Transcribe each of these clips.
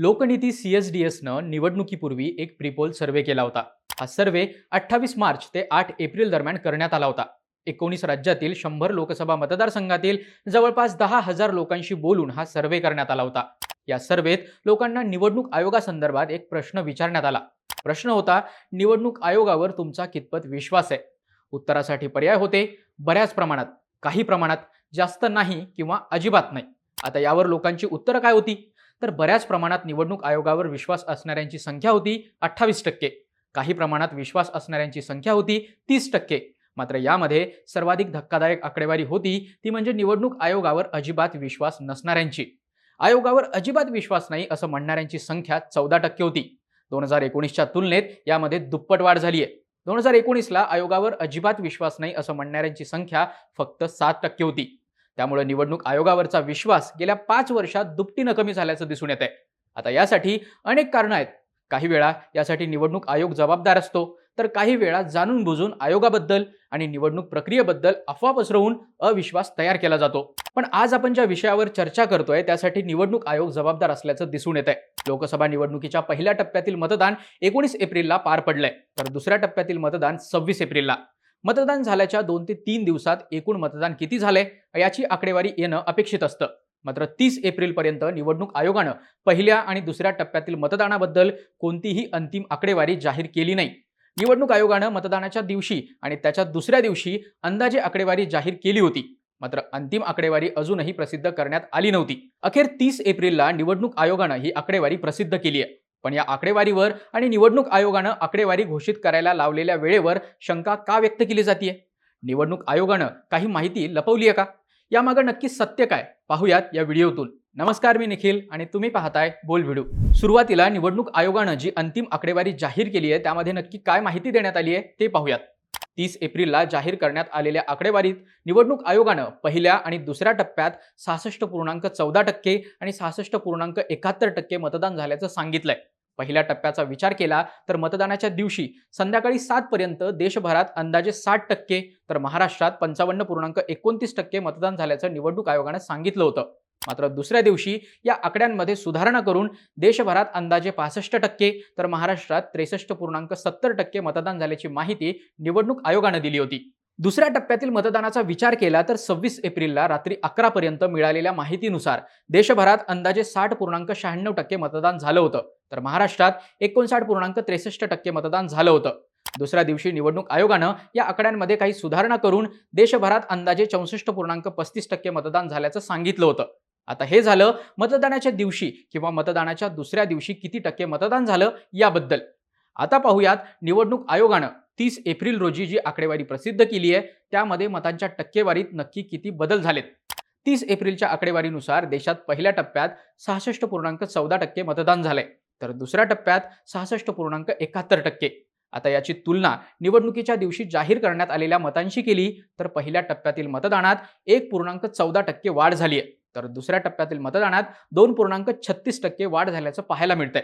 Lokniti C S D एसनं निवडणुकीपूर्वी एक प्रीपोल सर्वे केला होता. हा सर्वे अठ्ठावीस मार्च ते आठ एप्रिल दरम्यान करण्यात आला होता. एकोणीस राज्यातील शंभर लोकसभा मतदारसंघातील जवळपास दहा हजार लोकांशी बोलून हा सर्वे करण्यात आला होता. या सर्वेत लोकांना निवडणूक आयोगासंदर्भात एक प्रश्न विचारण्यात आला. प्रश्न होता निवडणूक आयोगावर तुमचा कितपत विश्वास आहे? उत्तरासाठी पर्याय होते बऱ्याच प्रमाणात काही प्रमाणात जास्त नाही किंवा अजिबात नाही. आता यावर लोकांची उत्तरं काय होती? तर बऱ्याच प्रमाणात निवडणूक आयोगावर विश्वास असणाऱ्यांची संख्या होती अठ्ठावीस टक्के. काही प्रमाणात विश्वास असणाऱ्यांची संख्या होती तीस टक्के. मात्र यामध्ये सर्वाधिक धक्कादायक आकडेवारी होती ती म्हणजे निवडणूक आयोगावर अजिबात विश्वास नसणाऱ्यांची. आयोगावर अजिबात विश्वास नाही असं म्हणणाऱ्यांची संख्या चौदा टक्के होती. दोन हजार एकोणीसच्या तुलनेत यामध्ये दुप्पट वाढ झाली आहे दोन हजार एकोणीसला आयोगावर अजिबात विश्वास नाही असं म्हणणाऱ्यांची संख्या फक्त सात टक्के होती. त्यामुळे निवडणूक आयोगावरचा विश्वास गेल्या पाच वर्षात दुपटीनं कमी झाल्याचं दिसून येत आहे आता यासाठी अनेक कारणं आहेत. काही वेळा यासाठी निवडणूक आयोग जबाबदार असतो तर काही वेळा जाणून बुजून आयोगाबद्दल आणि निवडणूक प्रक्रियेबद्दल अफवा पसरवून अविश्वास तयार केला जातो. पण आज आपण ज्या विषयावर चर्चा करतोय त्यासाठी निवडणूक आयोग जबाबदार असल्याचं दिसून येत आहे लोकसभा निवडणुकीच्या पहिल्या टप्प्यातील मतदान एकोणीस एप्रिलला पार पडलंय तर दुसऱ्या टप्प्यातील मतदान सव्वीस एप्रिलला. मतदान झाल्याच्या दोन ते तीन दिवसात एकूण मतदान किती झाले याची आकडेवारी येणं अपेक्षित असतं. मात्र तीस एप्रिलपर्यंत निवडणूक आयोगानं पहिल्या आणि दुसऱ्या टप्प्यातील मतदानाबद्दल कोणतीही अंतिम आकडेवारी जाहीर केली नाही. निवडणूक आयोगानं मतदानाच्या दिवशी आणि त्याच्या दुसऱ्या दिवशी अंदाजे आकडेवारी जाहीर केली होती. मात्र अंतिम आकडेवारी अजूनही प्रसिद्ध करण्यात आली नव्हती. अखेर तीस एप्रिलला निवडणूक आयोगानं ही आकडेवारी प्रसिद्ध केली आहे. पण या आकडेवारीवर आणि निवडणूक आयोगानं आकडेवारी घोषित करायला लावलेल्या वेळेवर शंका का व्यक्त केली जाते निवडणूक आयोगानं काही माहिती लपवली आहे का? यामागं नक्की सत्य काय? पाहूयात या व्हिडिओतून. नमस्कार मी निखिल आणि तुम्ही पाहताय बोल व्हिडिओ. सुरुवातीला निवडणूक आयोगानं जी अंतिम आकडेवारी जाहीर केली आहे त्यामध्ये नक्की काय माहिती देण्यात आली आहे ते पाहूयात. तीस एप्रिलला जाहीर करण्यात आलेल्या आकडेवारीत निवडणूक आयोगानं पहिल्या आणि दुसऱ्या टप्प्यात सहासष्ट पूर्णांक चौदा टक्के आणि सहासष्ट पूर्णांक एकाहत्तर टक्के मतदान झाल्याचं सांगितलंय. पहिल्या टप्प्याचा विचार केला तर मतदानाच्या दिवशी संध्याकाळी सात पर्यंत देशभरात अंदाजे साठ टक्के तर महाराष्ट्रात पंचावन्न पूर्णांक एकोणतीस टक्के मतदान झाल्याचं निवडणूक आयोगानं सांगितलं होतं. मात्र दुसऱ्या दिवशी या आकड्यांमध्ये सुधारणा करून देशभरात अंदाजे पासष्ट टक्के तर महाराष्ट्रात त्रेसष्ट पूर्णांक सत्तर टक्के मतदान झाल्याची माहिती निवडणूक आयोगानं दिली होती. दुसऱ्या टप्प्यातील मतदानाचा विचार केला तर सव्वीस एप्रिलला रात्री अकरापर्यंत मिळालेल्या माहितीनुसार देशभरात अंदाजे साठ पूर्णांक शहाण्णव टक्के मतदान झालं होतं तर महाराष्ट्रात एकोणसाठ पूर्णांक त्रेसष्ट टक्के मतदान झालं होतं. दुसऱ्या दिवशी निवडणूक आयोगानं या आकड्यांमध्ये काही सुधारणा करून देशभरात अंदाजे चौसष्ट पूर्णांक पस्तीस टक्के मतदान झाल्याचं सांगितलं होतं. आता हे झालं मतदानाच्या दिवशी किंवा मतदानाच्या दुसऱ्या दिवशी किती टक्के मतदान झालं याबद्दल. आता पाहूयात निवडणूक आयोगानं तीस एप्रिल रोजी जी आकडेवारी प्रसिद्ध केली आहे त्यामध्ये मतांच्या टक्केवारीत नक्की किती बदल झालेत? तीस एप्रिलच्या आकडेवारीनुसार देशात पहिल्या टप्प्यात सहासष्ट पूर्णांक चौदा टक्के मतदान झालंय तर दुसऱ्या टप्प्यात सहासष्ट पूर्णांक एकाहत्तर टक्के. आता याची तुलना निवडणुकीच्या दिवशी जाहीर करण्यात आलेल्या मतांशी केली तर पहिल्या टप्प्यातील मतदानात एक पूर्णांक चौदा टक्के वाढ झाली आहे तर दुसऱ्या टप्प्यातील मतदानात दोन पूर्णांक छत्तीस टक्के वाढ झाल्याचं पाहायला मिळतंय.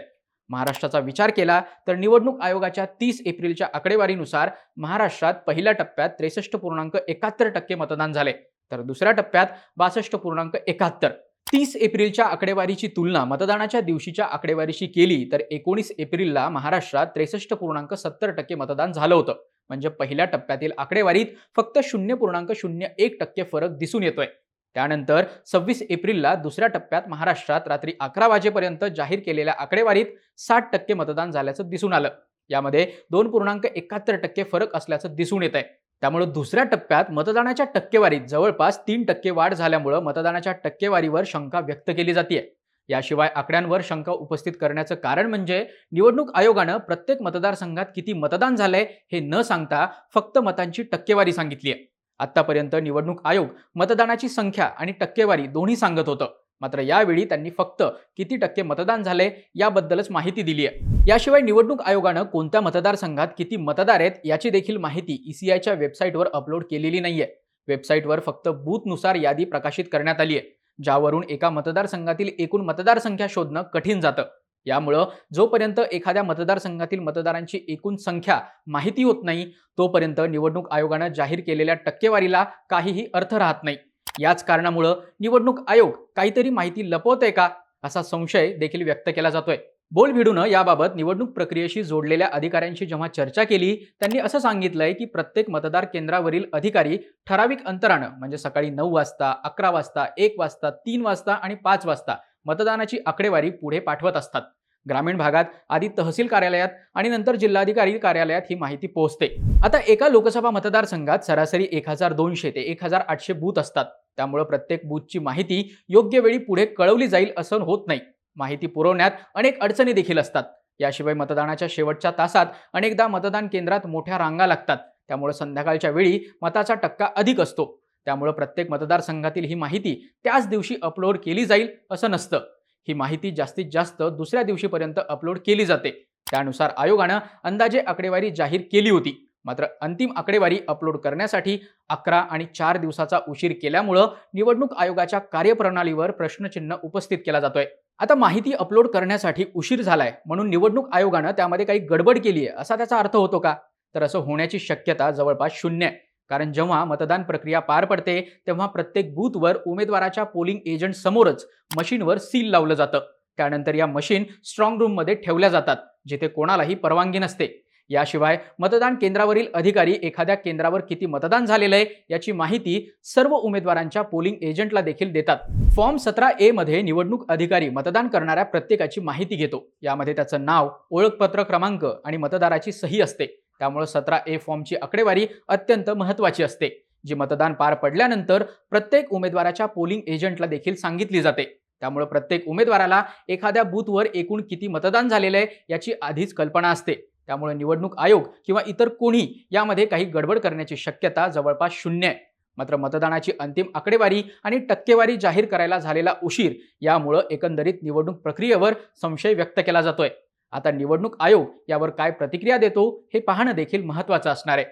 महाराष्ट्राचा विचार केला तर निवडणूक आयोगाच्या तीस एप्रिलच्या आकडेवारीनुसार महाराष्ट्रात पहिल्या टप्प्यात त्रेसष्ट पूर्णांक एकाहत्तर टक्के मतदान झाले. तर दुसऱ्या टप्प्यात बासष्ट पूर्णांक एकाहत्तर. तीस एप्रिलच्या आकडेवारीची तुलना मतदानाच्या दिवशीच्या आकडेवारीशी केली तर एकोणीस एप्रिलला महाराष्ट्रात त्रेसष्ट पूर्णांक सत्तर टक्के मतदान झालं होतं. म्हणजे पहिल्या टप्प्यातील आकडेवारीत फक्त शून्य पूर्णांक शून्य एक टक्के फरक दिसून येतोय. त्यानंतर सव्वीस एप्रिलला दुसऱ्या टप्प्यात महाराष्ट्रात रात्री अकरा वाजेपर्यंत जाहीर केलेल्या आकडेवारीत साठ टक्के मतदान झाल्याचं दिसून आलं. यामध्ये दोन पूर्णांक एकाहत्तर टक्के फरक असल्याचं दिसून येत आहे त्यामुळे दुसऱ्या टप्प्यात मतदानाच्या टक्केवारीत जवळपास तीन टक्के वाढ झाल्यामुळं मतदानाच्या टक्केवारीवर शंका व्यक्त केली जाते याशिवाय आकड्यांवर शंका उपस्थित करण्याचं कारण म्हणजे निवडणूक आयोगानं प्रत्येक मतदारसंघात किती मतदान झालंय हे न सांगता फक्त मतांची टक्केवारी सांगितली आहे आतापर्यंत निवडणूक आयोग मतदानाची संख्या आणि टक्केवारी दोन्ही सांगत होतं. मात्र यावेळी त्यांनी फक्त किती टक्के मतदान झाले याबद्दलच माहिती दिली आहे. याशिवाय निवडणूक आयोगानं कोणत्या मतदारसंघात किती मतदार आहेत याची देखील माहिती ईसीआयच्या वेबसाईटवर अपलोड केलेली नाहीये. वेबसाईटवर फक्त बूथनुसार यादी प्रकाशित करण्यात आली आहे ज्यावरून एका मतदारसंघातील एकूण मतदारसंख्या शोधणं कठीण जातं. यामुळं जोपर्यंत एखाद्या मतदारसंघातील मतदारांची एकूण संख्या माहिती होत नाही तोपर्यंत निवडणूक आयोगानं जाहीर केलेल्या टक्केवारीला काहीही अर्थ राहत नाही. याच कारणामुळं निवडणूक आयोग काहीतरी माहिती लपवतंय का असा संशय देखील व्यक्त केला जातोय. बोल भिडूनं याबाबत निवडणूक प्रक्रियेशी जोडलेल्या अधिकाऱ्यांशी जेव्हा चर्चा केली त्यांनी असं सांगितलंय की प्रत्येक मतदार केंद्रावरील अधिकारी ठराविक अंतरानं म्हणजे सकाळी नऊ वाजता अकरा वाजता एक वाजता तीन वाजता आणि पाच वाजता मतदानाची आकडेवारी पुढे पाठवत असतात. ग्रामीण भागात आधी तहसील कार्यालयात आणि नंतर जिल्हाधिकारी कार्यालयात ही माहिती पोहोचते. आता एका लोकसभा मतदारसंघात सरासरी एक हजार दोनशे ते एक हजार आठशे बूथ असतात. त्यामुळे प्रत्येक बूथची माहिती योग्य वेळी पुढे कळवली जाईल असं होत नाही. माहिती पुरवण्यात अनेक अडचणी देखील असतात. याशिवाय मतदानाच्या शेवटच्या तासात अनेकदा मतदान केंद्रात मोठ्या रांगा लागतात. त्यामुळे संध्याकाळच्या वेळी मताचा टक्का अधिक असतो. त्यामुळं प्रत्येक मतदारसंघातील ही माहिती त्याच दिवशी अपलोड केली जाईल असं नसतं. ही माहिती जास्तीत जास्त दुसऱ्या दिवशीपर्यंत अपलोड केली जाते. त्यानुसार आयोगानं अंदाजे आकडेवारी जाहीर केली होती. मात्र अंतिम आकडेवारी अपलोड करण्यासाठी अकरा आणि चार दिवसाचा उशीर केल्यामुळं निवडणूक आयोगाच्या कार्यप्रणालीवर प्रश्नचिन्ह उपस्थित केला जातोय. आता माहिती अपलोड करण्यासाठी उशीर झालाय म्हणून निवडणूक आयोगानं त्यामध्ये काही गडबड केली आहे असा त्याचा अर्थ होतो का? तर असं होण्याची शक्यता जवळपास शून्य आहे. कारण जेव्हा मतदान प्रक्रिया पार पडते तेव्हा प्रत्येक बूथवर उमेदवाराच्या पोलिंग एजंट समोरच मशीनवर सील लावलं जातं. त्यानंतर या मशीन स्ट्रॉंग रूममध्ये ठेवल्या जातात जिथे कोणालाही परवानगी नसते. याशिवाय मतदान केंद्रावरील अधिकारी एखाद्या केंद्रावर किती मतदान झालेलं आहे याची माहिती सर्व उमेदवारांच्या पोलिंग एजंटला देखील देतात. फॉर्म सतरा ए मध्ये निवडणूक अधिकारी मतदान करणाऱ्या प्रत्येकाची माहिती घेतो. यामध्ये त्याचं नाव ओळखपत्र क्रमांक आणि मतदाराची सही असते. त्यामुळे सतरा ए फॉर्मची आकडेवारी अत्यंत महत्त्वाची असते जी मतदान पार पडल्यानंतर प्रत्येक उमेदवाराच्या पोलिंग एजंटला देखील सांगितली जाते. त्यामुळे प्रत्येक उमेदवाराला एखाद्या बूथवर एकूण किती मतदान झालेलं आहे याची आधीच कल्पना असते. त्यामुळे निवडणूक आयोग किंवा इतर कोणी यामध्ये काही गडबड करण्याची शक्यता जवळपास शून्य आहे. मात्र मतदानाची अंतिम आकडेवारी आणि टक्केवारी जाहीर करायला झालेला उशीर यामुळं एकंदरीत निवडणूक प्रक्रियेवर संशय व्यक्त केला जातोय. आता निवडणूक आयोग यावर काय प्रतिक्रिया देतो हे पाहणं देखील महत्त्वाचं असणार आहे.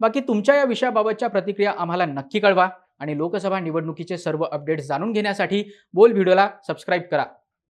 बाकी तुमच्या या विषयाबाबतच्या प्रतिक्रिया आम्हाला नक्की कळवा आणि लोकसभा निवडणुकीचे सर्व अपडेट्स जाणून घेण्यासाठी बोल व्हिडिओला सबस्क्राईब करा.